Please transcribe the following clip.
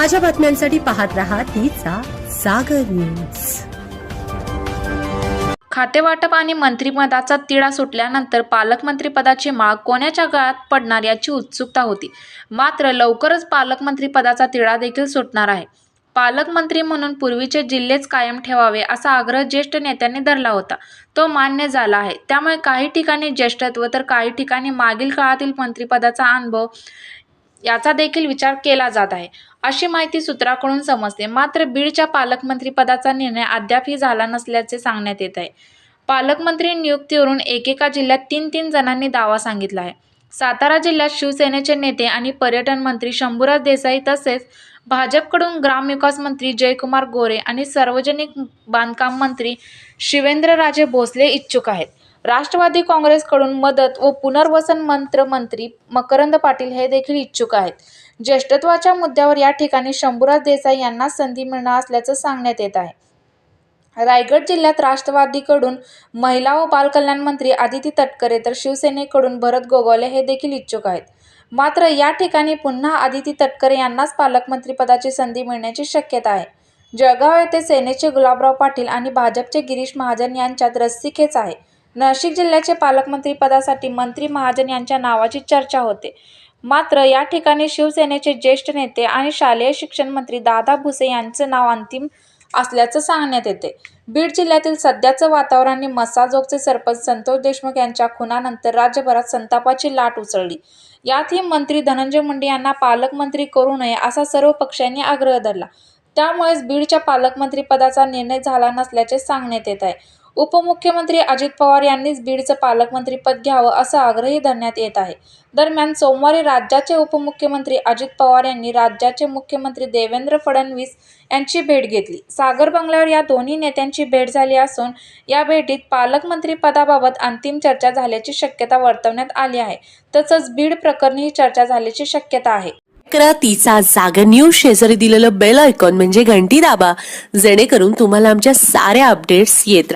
ताज्या बातम्यांसाठी पाहत रहा तिचा सागर न्यूज. खातेवाटप आणि मंत्रिपदाचा तिढा सुटल्यानंतर पालकमंत्रीपदाची माळ कोणाच्या गळ्यात पडणार याची उत्सुकता होती. मात्र लवकरच पालकमंत्रीपदाचा तिढा देखील सुटणार आहे. पालकमंत्री म्हणून पूर्वीचे जिल्हेच कायम ठेवावे असा आग्रह ज्येष्ठ नेत्यांनी धरला होता. तो मान्य झाला आहे. त्यामुळे काही ठिकाणी ज्येष्ठत्व तर काही ठिकाणी मागील काळातील मंत्रिपदाचा अनुभव याचा देखील विचार केला जात आहे. अशी माहिती सूत्राकडून समजते. मात्र बीडच्या पालकमंत्रीपदाचा निर्णय अद्यापही झाला नसल्याचे सांगण्यात येत आहे. पालकमंत्री नियुक्तीवरून एकेका जिल्ह्यात तीन तीन जणांनी दावा सांगितला आहे. सातारा जिल्ह्यात शिवसेनेचे नेते आणि पर्यटन मंत्री शंभूराज देसाई तसेच भाजपकडून ग्रामविकास मंत्री जयकुमार गोरे आणि सार्वजनिक बांधकाम मंत्री शिवेंद्रराजे भोसले इच्छुक आहेत. राष्ट्रवादी काँग्रेसकडून मदत व पुनर्वसन मंत्रमंत्री मकरंद पाटील हे देखील इच्छुक आहेत. ज्येष्ठत्वाच्या मुद्द्यावर या ठिकाणी शंभूराज देसाई यांना संधी मिळणार असल्याचं सांगण्यात येत आहे. रायगड जिल्ह्यात राष्ट्रवादीकडून महिला व बालकल्याण मंत्री आदिती तटकरे तर शिवसेनेकडून भरत गोगावले हे देखील इच्छुक आहेत. मात्र या ठिकाणी पुन्हा आदिती तटकरे यांनाच पालकमंत्रीपदाची संधी मिळण्याची शक्यता आहे. जळगाव येथे सेनेचे गुलाबराव पाटील आणि भाजपचे गिरीश महाजन यांच्यात रस्सीखेच आहे. नाशिक जिल्ह्याचे पालकमंत्रीपदासाठी मंत्री महाजन यांच्या नावाची चर्चा होते. मात्र या ठिकाणी शिवसेनेचे ज्येष्ठ नेते आणि शालेय शिक्षण मंत्री दादा भुसे यांचं नाव अंतिम असल्याचं सांगण्यात येते. बीड जिल्ह्यातील सध्याचं वातावरण मसाजोगचे सरपंच संतोष देशमुख यांच्या खुनानंतर राज्यभरात संतापाची लाट उसळली. यातही मंत्री धनंजय मुंडे यांना पालकमंत्री करू नये असा सर्व पक्षांनी आग्रह धरला. त्यामुळेच बीडच्या पालकमंत्रीपदाचा निर्णय झाला नसल्याचे सांगण्यात येत आहे. उपमुख्यमंत्री अजित पवार यांनीच बीडचं पालकमंत्रीपद घ्यावं असा आग्रही धरण्यात येत आहे. दरम्यान सोमवारी राज्याचे उपमुख्यमंत्री अजित पवार यांनी राज्याचे मुख्यमंत्री देवेंद्र फडणवीस यांची भेट घेतली. सागर बंगल्यावर या दोन्ही नेत्यांची भेट झाली असून या भेटीत पालकमंत्रीपदाबाबत अंतिम चर्चा झाल्याची शक्यता वर्तवण्यात आली आहे. तसंच बीड प्रकरणी ही चर्चा झाल्याची शक्यता आहे. करा तिचा जागर न्यूज शेजारी दिलेलं बेल आयकॉन म्हणजे घंटी दाबा जेणेकरून तुम्हाला आमच्या साऱ्या अपडेट्स येत